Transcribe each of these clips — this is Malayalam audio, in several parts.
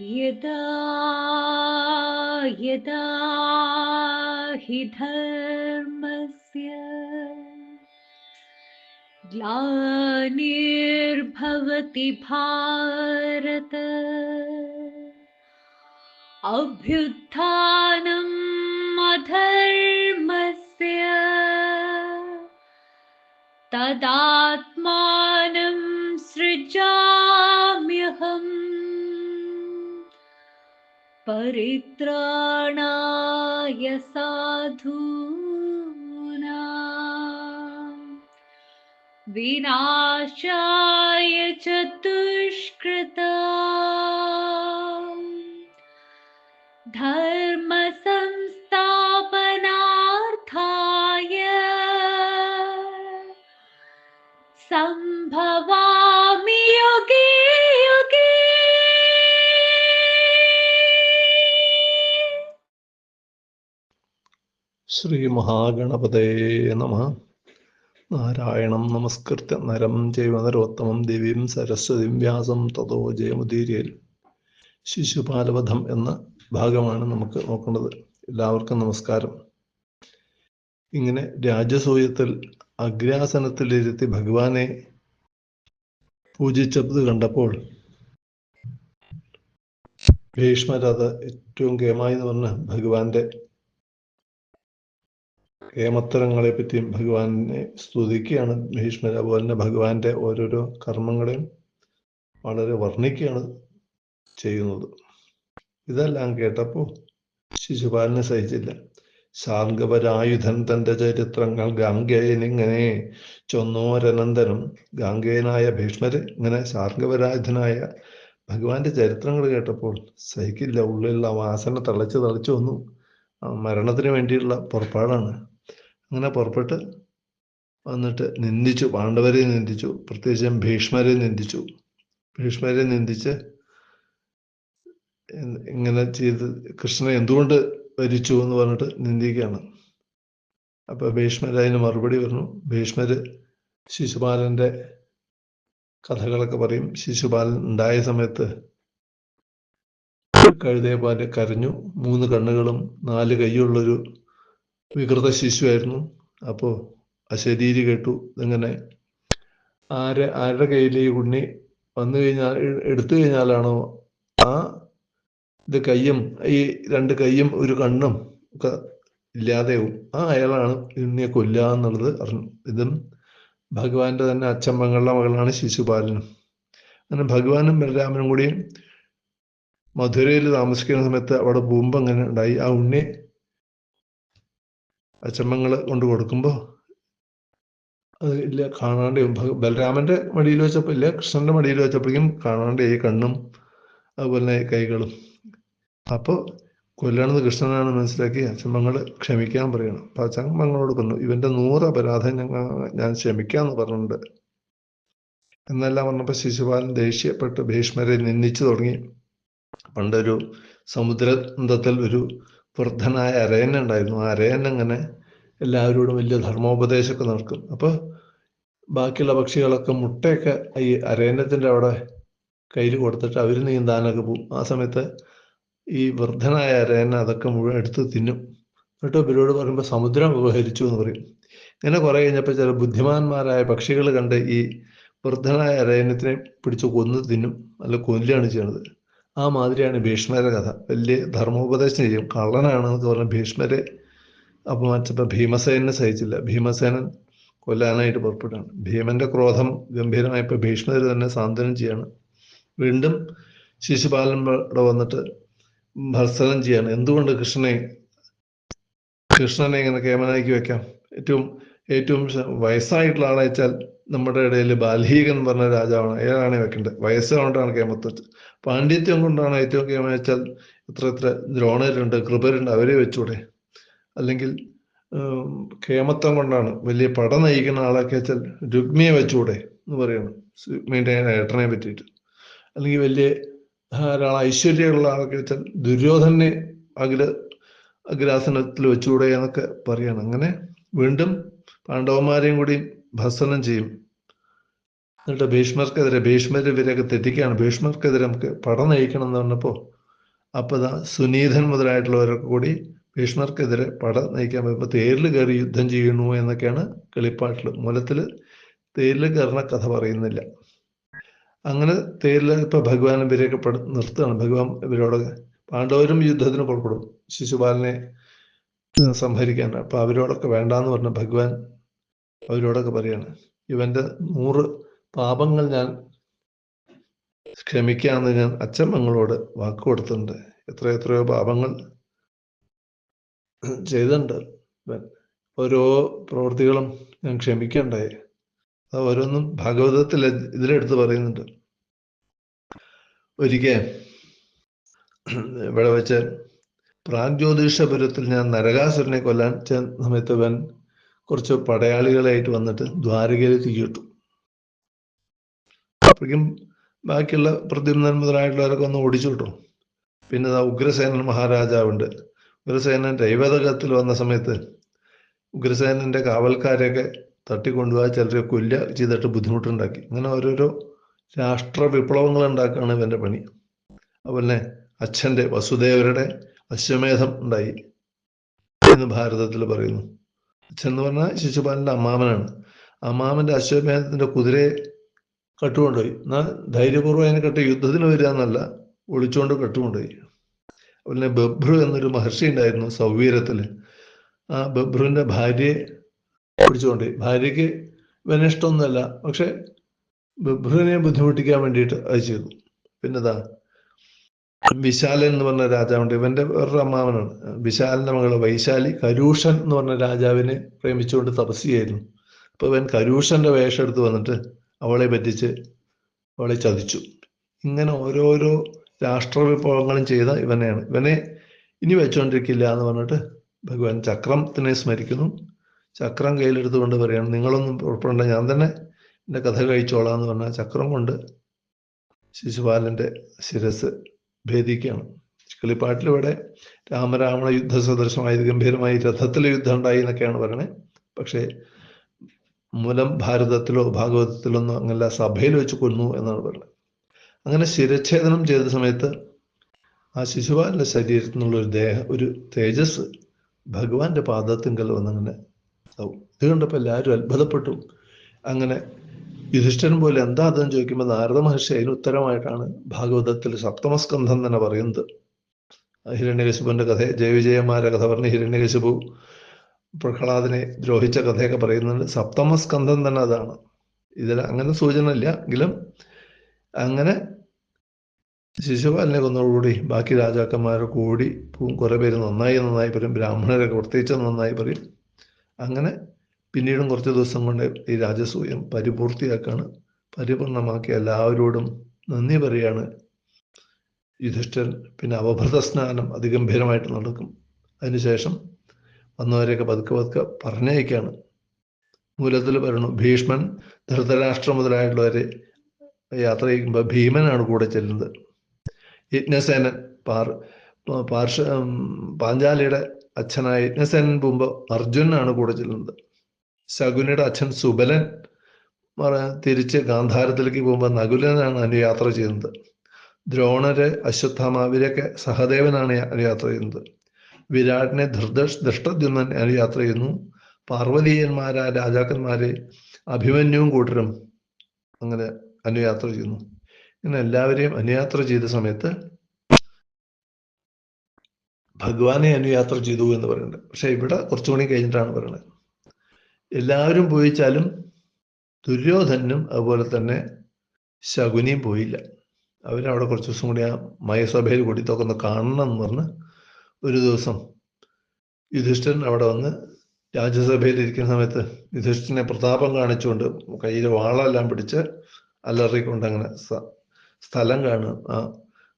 यदा यदा हि धर्मस्य ग्लानिर्भवति भारत अभ्युत्थानम् अधर्मस्य तदात्मानं सृजाम्यहम् परित्राणाय साधूना। विनाशाय चतुष्कृता। दुष्कृता ശ്രീ മഹാഗണപതേ നമ. നാരായണം നമസ്കൃത്യ നരം ജൈവനരോത്തമം ദേവീം സരസ്വതിം വ്യാസം തതോ ജയമുദീര്യൽ ശിശുപാലവധം എന്ന ഭാഗമാണ് നമുക്ക് നോക്കേണ്ടത്. എല്ലാവർക്കും നമസ്കാരം. ഇങ്ങനെ രാജസൂയത്തിൽ അഗ്രാസനത്തിലിരുത്തി ഭഗവാനെ പൂജിച്ചത് കണ്ടപ്പോൾ ഭീഷ്മരഥ ഏറ്റവും കേമായി എന്ന് പറഞ്ഞ ഭഗവാന്റെ കേമത്തരങ്ങളെ പറ്റിയും ഭഗവാനെ സ്തുതിക്കുകയാണ്. ഭീഷ്മർ അതുപോലെ തന്നെ ഭഗവാന്റെ ഓരോരോ കർമ്മങ്ങളെയും വളരെ വർണിക്കുകയാണ് ചെയ്യുന്നത്. ഇതെല്ലാം കേട്ടപ്പോൾ ശിശുപാലനെ സഹിച്ചില്ല. ശാർഗവരായുധൻ തന്റെ ചരിത്രങ്ങൾ ഗാംഗേയനിങ്ങനെ ചൊന്നോരനന്തനും ഗാംഗേയനായ ഭീഷ്മര് ഇങ്ങനെ ശാർഗവരായുധനായ ഭഗവാന്റെ ചരിത്രങ്ങൾ കേട്ടപ്പോൾ സഹിക്കില്ല. ഉള്ളിലുള്ള വാസന തളച്ച് തളച്ചു വന്നു. മരണത്തിന് വേണ്ടിയുള്ള പുറപ്പാടാണ്. അങ്ങനെ പുറപ്പെട്ട് വന്നിട്ട് നിന്ദിച്ചു. പാണ്ഡവരെ നിന്ദിച്ചു. പ്രത്യേകിച്ചും ഭീഷ്മരെ നിന്ദിച്ചു. ഭീഷ്മരെ നിന്ദിച്ച് ഇങ്ങനെ ചെയ്ത് കൃഷ്ണനെ എന്തുകൊണ്ട് ഭരിച്ചു എന്ന് പറഞ്ഞിട്ട് നിന്ദിക്കുകയാണ്. അപ്പൊ ഭീഷ്മർ അതിന് മറുപടി പറഞ്ഞു. ഭീഷ്മര് ശിശുപാലന്റെ കഥകളൊക്കെ പറയും. ശിശുപാലൻ ഉണ്ടായ സമയത്ത് കഴുതയെ പോലെ കരഞ്ഞു. മൂന്ന് കണ്ണുകളും നാല് കൈയുള്ളൊരു വികൃത ശിശുവായിരുന്നു. അപ്പോൾ അശരീരി കേട്ടു. ഇങ്ങനെ ആരെ ആരുടെ കയ്യിൽ ഈ ഉണ്ണി വന്നു കഴിഞ്ഞാൽ എടുത്തു കഴിഞ്ഞാലാണോ? ആ ഇത് കയ്യും ഈ രണ്ട് കയ്യും ഒരു കണ്ണും ഒക്കെ ഇല്ലാതെയാവും ആ അയാളാണ് ഉണ്ണിയെ കൊല്ലുക എന്നുള്ളത് അറിഞ്ഞു. ഇതും ഭഗവാന്റെ തന്നെ അച്ഛമ്മങ്ങളുടെ മകളാണ് ശിശുപാലനും. അങ്ങനെ ഭഗവാനും ബലരാമനും കൂടി മധുരയിൽ താമസിക്കുന്ന സമയത്ത് അവിടെ ഭൂമ്പ് അങ്ങനെ ഉണ്ടായി. ആ ഉണ്ണി അച്ചമ്മങ്ങൾ കൊണ്ട് കൊടുക്കുമ്പോൾ അത് ഇല്ല കാണാണ്ട് ബലരാമന്റെ മടിയിൽ വെച്ചപ്പോൾ ഇല്ല കൃഷ്ണന്റെ മടിയിൽ വെച്ചപ്പോഴേക്കും കാണാണ്ട് ഈ കണ്ണും അതുപോലെ കൈകളും. അപ്പോൾ കൊല്ലണത് കൃഷ്ണനാണ് മനസ്സിലാക്കി അച്ചമ്മങ്ങൾ ക്ഷമിക്കാൻ പറയണം. അപ്പൊ അച്ചമ്മങ്ങളോട് പറഞ്ഞു ഇവന്റെ നൂറ് അപരാധം ഞങ്ങൾ ഞാൻ ക്ഷമിക്കാന്ന് പറഞ്ഞിട്ടുണ്ട്. എന്നെല്ലാം പറഞ്ഞപ്പോൾ ശിശുപാലൻ ദേഷ്യപ്പെട്ട് ഭീഷ്മരെ നിന്ദിച്ചു തുടങ്ങി. പണ്ടൊരു സമുദ്രത്തിൽ ഒരു വൃദ്ധനായ അരയൻ ഉണ്ടായിരുന്നു. ആ അരയൻ അങ്ങനെ എല്ലാവരോടും വലിയ ധർമ്മോപദേശമൊക്കെ നടക്കും. അപ്പോൾ ബാക്കിയുള്ള പക്ഷികളൊക്കെ മുട്ടയൊക്കെ ഈ അരയന്നത്തിന്റെ അവിടെ കയ്യിൽ കൊടുത്തിട്ട് അവർ നീന്താനൊക്കെ പോകും ആ സമയത്ത് ഈ വൃദ്ധനായ അരയൻ അതൊക്കെ മുഴുവൻ എടുത്ത് തിന്നും. എന്നിട്ട് ഇവരോട് പറയുമ്പോൾ സമുദ്രം ഉപഹരിച്ചു എന്ന് പറയും. ഇങ്ങനെ കുറേ കഴിഞ്ഞപ്പോൾ ചില ബുദ്ധിമാന്മാരായ പക്ഷികൾ കണ്ട് ഈ വൃദ്ധനായ അരയന്നത്തിനെ പിടിച്ച് കൊന്നു തിന്നും. അല്ല കൊല്ലുകയാണ് ചെയ്യണത്. ആ മാതിരിയാണ് ഭീഷ്മരുടെ കഥ. വലിയ ധർമ്മോപദേശം ചെയ്യും. കള്ളനാണെന്നൊക്കെ പറഞ്ഞ ഭീഷ്മരെ അപമാനിച്ചപ്പോൾ ഭീമസേനെ സഹിച്ചില്ല. ഭീമസേനൻ കൊല്ലാനായിട്ട് പുറപ്പെടുകയാണ് ഭീമന്റെ ക്രോധം ഗംഭീരമായപ്പോൾ ഭീഷ്മർ തന്നെ സാന്ത്വനം ചെയ്യാണ്. വീണ്ടും ശിശുപാലൻ ഇവിടെ വന്നിട്ട് ഭർസനം ചെയ്യാണ്. എന്തുകൊണ്ട് കൃഷ്ണനെ കൃഷ്ണനെ ഇങ്ങനെ കേമനാക്കി വെക്കാം? ഏറ്റവും ഏറ്റവും വയസ്സായിട്ടുള്ള ആളെ വെച്ചാൽ നമ്മുടെ ഇടയിൽ ബാൽഹീകൻ പറഞ്ഞ രാജാവാണ്. ഏതാണ് വെക്കേണ്ടത് വയസ്സ് കൊണ്ടാണ് കേമത്ത് പാണ്ഡിത്യം കൊണ്ടാണ് ഏറ്റവും കേമ വെച്ചാൽ ഇത്ര ഇത്ര ദ്രോണരുണ്ട് കൃപരുണ്ട് അവരെ വെച്ചൂടെ? അല്ലെങ്കിൽ കേമത്വം കൊണ്ടാണ്. വലിയ പട നയിക്കുന്ന ആളൊക്കെ വെച്ചാൽ രുക്മിയെ വെച്ചൂടെ എന്ന് പറയുന്നു രുക്മിയുടെ ഏട്ടനെ പറ്റിയിട്ട്. അല്ലെങ്കിൽ വലിയ ധാരാളം ഐശ്വര്യമുള്ള ആളൊക്കെ വെച്ചാൽ ദുര്യോധനെ അഗ്ര അഗ്രാസനത്തിൽ വെച്ചുകൂടെ എന്നൊക്കെ പറയാണ്. അങ്ങനെ വീണ്ടും പാണ്ഡവന്മാരെയും കൂടി ഭസനം ചെയ്യും. എന്നിട്ട് ഭീഷ്മർക്കെതിരെ ഭീഷ്മർ ഇവരെയൊക്കെ തെറ്റിക്കുകയാണ്. ഭീഷ്മർക്കെതിരെ നമുക്ക് പട നയിക്കണം എന്ന് പറഞ്ഞപ്പോൾ അപ്പോൾ ദാ സുനീതൻ മുതലായിട്ടുള്ളവരൊക്കെ കൂടി ഭീഷ്മർക്കെതിരെ പട നയിക്കാൻ വരുമ്പോൾ തേരിൽ കയറി യുദ്ധം ചെയ്യുന്നു എന്നൊക്കെയാണ് കളിപ്പാട്ടിൽ മൂലത്തിൽ തേരിൽ കയറുന്ന കഥ പറയുന്നില്ല. അങ്ങനെ തേരിൽ ഇപ്പൊ ഭഗവാൻ ഇവരെയൊക്കെ പെട നിർത്തുകയാണ്. ഭഗവാൻ ഇവരോട് പാണ്ഡവരും യുദ്ധത്തിന് പുറപ്പെടും. ശിശുപാലനെ സംഹരിക്കാൻ അപ്പൊ അവരോടൊക്കെ വേണ്ടാന്ന് പറഞ്ഞ ഭഗവാൻ അവരോടൊക്കെ പറയാണ്. ഇവന്റെ നൂറ് പാപങ്ങൾ ഞാൻ ക്ഷമിക്കാമെന്ന് ഞാൻ അച്ഛമ്മങ്ങളോട് വാക്ക് കൊടുത്തിട്ടുണ്ട് എത്ര പാപങ്ങൾ ചെയ്തിട്ടുണ്ട്. ഓരോ പ്രവൃത്തികളും ഞാൻ ക്ഷമിക്കണ്ടായി. ഓരോന്നും ഭാഗവതത്തിൽ ഇതിലെടുത്ത് പറയുന്നുണ്ട്. ഒരിക്കൽ ഇവിടെ വെച്ച് പ്രാഗ്ജ്യോതിഷപുരത്തിൽ ഞാൻ നരകാസുരനെ കൊല്ലാൻ ചെന്ന സമയത്ത് ഇവൻ കുറച്ച് പടയാളികളായിട്ട് വന്നിട്ട് ദ്വാരകയിൽ തീയിട്ടു അപ്പോഴേക്കും ബാക്കിയുള്ള പ്രദ്യുമ്നൻ മുതലായിട്ടുള്ളവരൊക്കെ ഒന്ന് ഓടിച്ചു വിട്ടു. പിന്നെ ഉഗ്രസേനൻ മഹാരാജാവുണ്ട്. ഉഗ്രസേനൻ രൈവതകത്തിൽ വന്ന സമയത്ത് ഉഗ്രസേനന്റെ കാവൽക്കാരെയൊക്കെ തട്ടിക്കൊണ്ടുപോയി ചിലരെ കൊല്ല ചെയ്തിട്ട് ബുദ്ധിമുട്ടുണ്ടാക്കി. അങ്ങനെ ഓരോരോ രാഷ്ട്ര വിപ്ലവങ്ങൾ ഉണ്ടാക്കുകയാണ് ഇവന്റെ പണി. അതുപോലെ അച്ഛന്റെ വസുദേവരുടെ അശ്വമേധം ഉണ്ടായി എന്ന് ഭാരതത്തിൽ പറയുന്നു. അച്ഛൻ എന്ന് പറഞ്ഞാൽ ശിശുപാലന്റെ അമ്മാമനാണ്. അമ്മാമന്റെ അശ്വമേധത്തിന്റെ കുതിരയെ കട്ടുകൊണ്ടുപോയി. എന്നാൽ ധൈര്യപൂർവം അതിനെ കെട്ടി യുദ്ധത്തിന് വരിക എന്നല്ല ഒളിച്ചുകൊണ്ട് കട്ടുകൊണ്ടുപോയി. അതുപോലെ ബബ്രു എന്നൊരു മഹർഷി ഉണ്ടായിരുന്നു സൗവീരത്തിൽ. ആ ബബ്രുവിന്റെ ഭാര്യയെ പിടിച്ചുകൊണ്ട് ഭാര്യയ്ക്ക് ഇവനെ ഇഷ്ടമൊന്നുമല്ല പക്ഷെ ബബ്രുവിനെ ബുദ്ധിമുട്ടിക്കാൻ വേണ്ടിയിട്ട് അത് ചെയ്തു. പിന്നെതാ വിശാലൻ എന്ന് പറഞ്ഞ രാജാവുണ്ട്. ഇവന്റെ വേറൊരു അമ്മാവനാണ്. വിശാലിന്റെ മകൾ വൈശാലി കരൂഷൻ എന്ന് പറഞ്ഞ രാജാവിനെ പ്രേമിച്ചുകൊണ്ട് തപസ്സിയായിരുന്നു. അപ്പൊ ഇവൻ കരൂഷന്റെ വേഷം എടുത്ത് വന്നിട്ട് അവളെ പറ്റിച്ച് അവളെ ചതിച്ചു. ഇങ്ങനെ ഓരോരോ രാഷ്ട്ര വിപ്ലവങ്ങളും ചെയ്ത ഇവനെയാണ്. ഇവനെ ഇനി വെച്ചുകൊണ്ടിരിക്കില്ല എന്ന് പറഞ്ഞിട്ട് ഭഗവാൻ ചക്രത്തിനെ സ്മരിക്കുന്നു. ചക്രം കയ്യിലെടുത്തുകൊണ്ട് പറയാണ് നിങ്ങളൊന്നും പുറപ്പെടേണ്ട ഞാൻ തന്നെ എന്റെ കഥ കഴിച്ചോളാം എന്ന് പറഞ്ഞാൽ ചക്രം കൊണ്ട് ശിശുപാലന്റെ ശിരസ് ഭേദിക്കുകയാണ്. കളിപ്പാട്ടിലിവിടെ രാമരാവണ യുദ്ധ സദൃശമായത് ഗംഭീരമായി രഥത്തിലെ യുദ്ധം ഉണ്ടായി എന്നൊക്കെയാണ് പറയണേ. പക്ഷേ മൂലം ഭാരതത്തിലോ ഭാഗവതത്തിലോ ഒന്നും അങ്ങനെ സഭയിൽ വെച്ച് കൊന്നു എന്നാണ് പറയുന്നത് അങ്ങനെ ശിരച്ഛേദനം ചെയ്ത സമയത്ത് ആ ശിശുവാന്റെ ശരീരത്തിൽ നിന്നുള്ള ഒരു ദേഹ ഒരു തേജസ് ഭഗവാന്റെ പാദത്തിങ്കൽ വന്നങ്ങനെ ആവും. ഇത് കണ്ടപ്പോൾ എല്ലാവരും അത്ഭുതപ്പെട്ടു. അങ്ങനെ യുധിഷ്ഠൻ പോലെ എന്താ അതെന്ന് ചോദിക്കുമ്പോൾ നാരദ മഹർഷി അതിന് ഉത്തരമായിട്ടാണ് ഭാഗവതത്തിൽ സപ്തമസ്കന്ധം തന്നെ പറയുന്നത്. ഹിരണ്യകശുപുവിന്റെ കഥ ജയവിജയന്മാരെ കഥ പറഞ്ഞ് ഹിരണ്യകശിപു പ്രഹ്ലാദിനെ ദ്രോഹിച്ച കഥയൊക്കെ പറയുന്നുണ്ട് സപ്തമസ്കന്ധം തന്നെ അതാണ്. ഇതിൽ അങ്ങനെ സൂചന ഇല്ല എങ്കിലും അങ്ങനെ ശിശുപാലനെ കൊന്നതോടുകൂടി ബാക്കി രാജാക്കന്മാരെ കൂടി കുറേ പേര് നന്നായി നന്നായി പറയും. ബ്രാഹ്മണരൊക്കെ പ്രത്യേകിച്ച് നന്നായി പറയും. അങ്ങനെ പിന്നീടും കുറച്ച് ദിവസം കൊണ്ട് ഈ രാജസൂയം പരിപൂർത്തിയാക്കാണ്. പരിപൂർണമാക്കി എല്ലാവരോടും നന്ദി പറയാണ്. യുധിഷ്ഠൻ പിന്നെ അവഭൃത സ്നാനം അതിഗംഭീരമായിട്ട് നടക്കും. അതിനുശേഷം വന്നവരെയൊക്കെ പതുക്കെ പതുക്കെ പറഞ്ഞയക്കാണ്. മൂലത്തിൽ പറയണു ഭീഷ്മൻ ധൃതരാഷ്ട്രം മുതലായിട്ടുള്ളവരെ യാത്ര ചെയ്യുമ്പോൾ ഭീമനാണ് കൂടെ ചെല്ലുന്നത്. യജ്ഞസേനൻ പാർ പാർഷ പാഞ്ചാലിയുടെ അച്ഛനായ യജ്ഞസേനൻ പോകുമ്പോൾ അർജുനാണ് കൂടെ ചെല്ലുന്നത്. ശകുനിയുടെ അച്ഛൻ സുബലൻ തിരിച്ച് ഗാന്ധാരത്തിലേക്ക് പോകുമ്പോൾ നകുലനാണ് അതിന് യാത്ര ചെയ്യുന്നത്. ദ്രോണര് അശ്വത്ഥാമാവിരൊക്കെ സഹദേവനാണ് യാത്ര ചെയ്യുന്നത്. വിരാടിനെ ധൃദ ദൃഷ്ടദ്യുന്നൻ അതിന് യാത്ര ചെയ്യുന്നു. പാർവതീയന്മാരായ രാജാക്കന്മാരെ അഭിമന്യുവും കൂട്ടരും. അങ്ങനെ അനുയാത്ര ചെയ്യുന്നു. ഇങ്ങനെ എല്ലാവരെയും അനുയാത്ര ചെയ്ത സമയത്ത് ഭഗവാനെ അനുയാത്ര ചെയ്തു എന്ന് പറയുന്നുണ്ട്. പക്ഷെ ഇവിടെ കുറച്ചു കുറച്ചുകൂടി കഴിഞ്ഞിട്ടാണ് പറയുന്നത് എല്ലാവരും പോയിച്ചാലും ദുര്യോധനും അതുപോലെ തന്നെ ശകുനിയും പോയില്ല. അവരവിടെ കുറച്ച് ദിവസം കൂടി ആ മയസഭയിൽ കൂടി ഒന്ന് കാണണം എന്ന് പറഞ്ഞ് ഒരു ദിവസം യുധിഷ്ഠൻ അവിടെ വന്ന് രാജ്യസഭയിൽ ഇരിക്കുന്ന സമയത്ത് യുധിഷ്ഠനെ പ്രതാപം കാണിച്ചുകൊണ്ട് കയ്യിൽ വാളെല്ലാം പിടിച്ച് അലറിക്കൊണ്ട് അങ്ങനെ സ്ഥലം കാണുക. ആ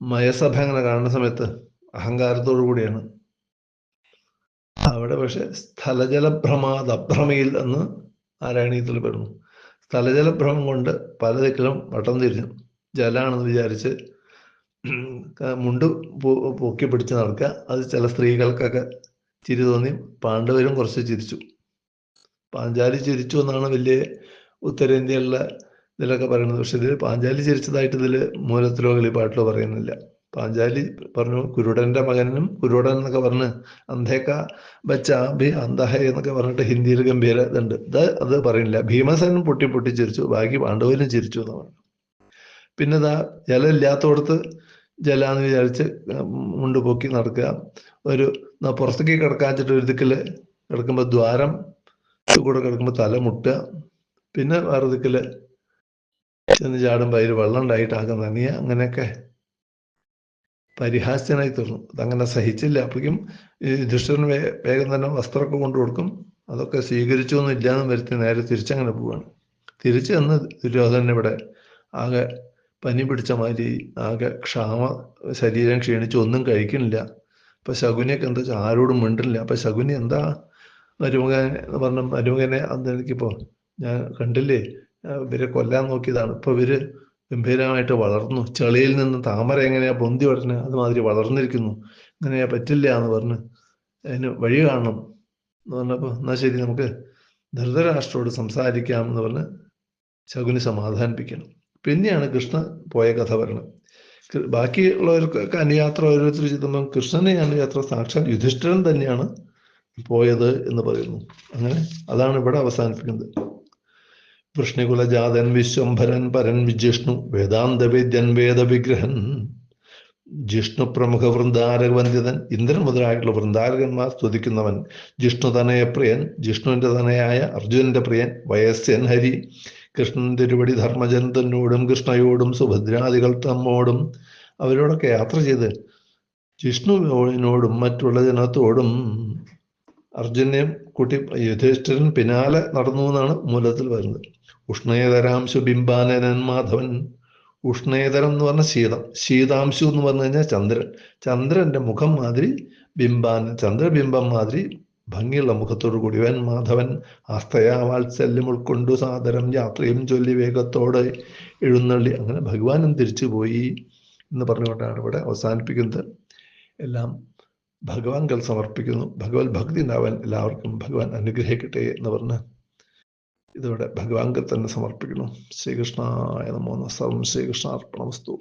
മയസഭ അങ്ങനെ കാണുന്ന സമയത്ത് അഹങ്കാരത്തോടു കൂടിയാണ്. അവിടെ പക്ഷെ സ്ഥലജലഭ്രമാത് അഭ്രമയിൽ എന്ന് നാരായണീയത്തിൽ പറയുന്നു സ്ഥലജലഭ്രമം കൊണ്ട് പല വട്ടം തിരിഞ്ഞു. ജലാണെന്ന് വിചാരിച്ച് മുണ്ട് പൊക്കി പിടിച്ച് നടക്കുക. അത് ചില സ്ത്രീകൾക്കൊക്കെ ചിരി തോന്നി. പാണ്ഡവരും കുറച്ച് ചിരിച്ചു. പാഞ്ചാലി ചിരിച്ചു എന്നാണ് വലിയ ഉത്തരേന്ത്യയിലുള്ള ഇതിലൊക്കെ പറയുന്നത്. പക്ഷെ ഇതിൽ പാഞ്ചാലി ചിരിച്ചതായിട്ട് ഇതിൽ മൂലത്തിലോ കളിപ്പാട്ടിലോ പറയുന്നില്ല. പാഞ്ചാലി പറഞ്ഞു കുരുടന്റെ മകനും കുരുടൻ എന്നൊക്കെ പറഞ്ഞ് അന്ധേക്ക ബച്ച ഭി അന്തഹ എന്നൊക്കെ പറഞ്ഞിട്ട് ഹിന്ദിയിൽ ഗംഭീര ഇതുണ്ട്. ഇത് അത് പറയുന്നില്ല. ഭീമസേനൻ പൊട്ടി പൊട്ടി ചിരിച്ചു. ബാക്കി പാണ്ഡവനും ചിരിച്ചു എന്ന് പറഞ്ഞു. പിന്നെ ഇതാ ജലം ഇല്ലാത്തടത്ത് ജലാന്ന് വിചാരിച്ച് മുണ്ട് പൊക്കി നടക്കുക. ഒരു പുറത്തേക്ക് കിടക്കാച്ചിട്ട് ഒരു ദിക്കിൽ കിടക്കുമ്പോൾ ദ്വാരം കൂടെ കിടക്കുമ്പോൾ തല മുട്ടുക. പിന്നെ വേറെ ദിക്കിൽ ചെന്ന് ചാടുമ്പോൾ അതിൽ വെള്ളം ഉണ്ടായിട്ടാകും നനിയ അങ്ങനെയൊക്കെ പരിഹാസ്യനായി തീർന്നു. അതങ്ങനെ സഹിച്ചില്ല. അപ്പോഴേക്കും ദുഷ്ടൻ വേഗം തന്നെ വസ്ത്രമൊക്കെ കൊണ്ടു കൊടുക്കും. അതൊക്കെ സ്വീകരിച്ചു ഒന്നും ഇല്ലാന്ന് വരുത്തി നേരെ തിരിച്ചങ്ങനെ പോവാണ്. തിരിച്ചു ചെന്ന് ദുര്യോധനൻ ഇവിടെ ആകെ പനി പിടിച്ച മാതിരി ആകെ ക്ഷാമ ശരീരം ക്ഷീണിച്ച് ഒന്നും കഴിക്കുന്നില്ല. അപ്പൊ ശകുനിയൊക്കെ എന്താ വെച്ചാൽ ആരോടും മിണ്ടില്ല. അപ്പൊ ശകുനി എന്താ മരുമകനെ പറഞ്ഞ മരുമകനെ അന്ന് എനിക്കിപ്പോ ഞാൻ കണ്ടില്ലേ? ഇവരെ കൊല്ലാൻ നോക്കിയതാണ്. ഇപ്പൊ ഇവർ ഗംഭീരമായിട്ട് വളർന്നു. ചെളിയിൽ നിന്ന് താമര എങ്ങനെയാ പൊന്തി ഉടനെ അതുമാതിരി വളർന്നിരിക്കുന്നു. ഇങ്ങനെയാ പറ്റില്ല എന്ന് പറഞ്ഞ് അതിന് വഴി കാണണം എന്ന് പറഞ്ഞപ്പോ എന്നാ ശരി നമുക്ക് ധൃതരാഷ്ട്രോട് സംസാരിക്കാം എന്ന് പറഞ്ഞ് ശകുനി സമാധാനിപ്പിക്കണം. പിന്നെയാണ് കൃഷ്ണ പോയ കഥ പറയുന്നത്. ബാക്കിയുള്ളവർക്ക് അനുയാത്ര ഓരോരുത്തർ ചെയ്തുമ്പോൾ കൃഷ്ണനെ അനുയാത്ര സാക്ഷാൽ യുധിഷ്ഠിരൻ തന്നെയാണ് പോയത് എന്ന് പറയുന്നു. അങ്ങനെ അതാണ് ഇവിടെ അവസാനിപ്പിക്കുന്നത്. വൃഷ്ണികുലജാതൻ വിശ്വംഭരൻ പരൻ വിജിഷ്ണു വേദാന്തവേദ്യൻ വേദവിഗ്രഹൻ ജിഷ്ണു പ്രമുഖ വൃന്ദാരകവന്ദിതൻ ഇന്ദ്രൻ മുതലായിട്ടുള്ള വൃന്ദാരകന്മാർ സ്തുതിക്കുന്നവൻ ജിഷ്ണു തനയ പ്രിയൻ ജിഷ്ണുവിന്റെ തനയായ അർജുനന്റെ പ്രിയൻ വയസ്സൻ ഹരി കൃഷ്ണൻ തിരുവടി ധർമ്മചന്ദ്രനോടും കൃഷ്ണയോടും സുഭദ്രാദികൾ തമ്മോടും അവരോടൊക്കെ യാത്ര ചെയ്ത് ജിഷ്ണുവിനോടും മറ്റുള്ള ജനത്തോടും അർജുനെയും കുട്ടി യുധിഷ്ഠിരൻ പിന്നാലെ നടന്നു എന്നാണ് മൂലത്തിൽ വരുന്നത്. ഉഷ്ണേതരാംശു ബിംബാനനൻ മാധവൻ. ഉഷ്ണേതരം എന്ന് പറഞ്ഞ ശീതം ശീതാംശു എന്ന് പറഞ്ഞു കഴിഞ്ഞാൽ ചന്ദ്രൻ. ചന്ദ്രന്റെ മുഖം മാതിരി ബിംബാന ചന്ദ്രബിംബം മാതിരി ഭംഗിയുള്ള മുഖത്തോടു കൂടിയവൻ മാധവൻ ആസ്തയാ വാത്സല്യം ഉൾക്കൊണ്ടു സാദരം യാത്രയും ചൊല്ലി വേഗത്തോടെ എഴുന്നള്ളി. അങ്ങനെ ഭഗവാനും തിരിച്ചു പോയി എന്ന് പറഞ്ഞുകൊണ്ടാണ് ഇവിടെ അവസാനിപ്പിക്കുന്നത്. എല്ലാം ഭഗവാൻകൾ സമർപ്പിക്കുന്നു. ഭഗവത് ഭക്തി ഉണ്ടാവാൻ എല്ലാവർക്കും ഭഗവാൻ അനുഗ്രഹിക്കട്ടെ എന്ന് പറഞ്ഞ് ഇതോടെ ഭഗവാൻ തന്നെ സമർപ്പിക്കുന്നു. ശ്രീകൃഷ്ണായ നമോ നമസ്കാരം ശ്രീകൃഷ്ണാർപ്പണമസ്തു.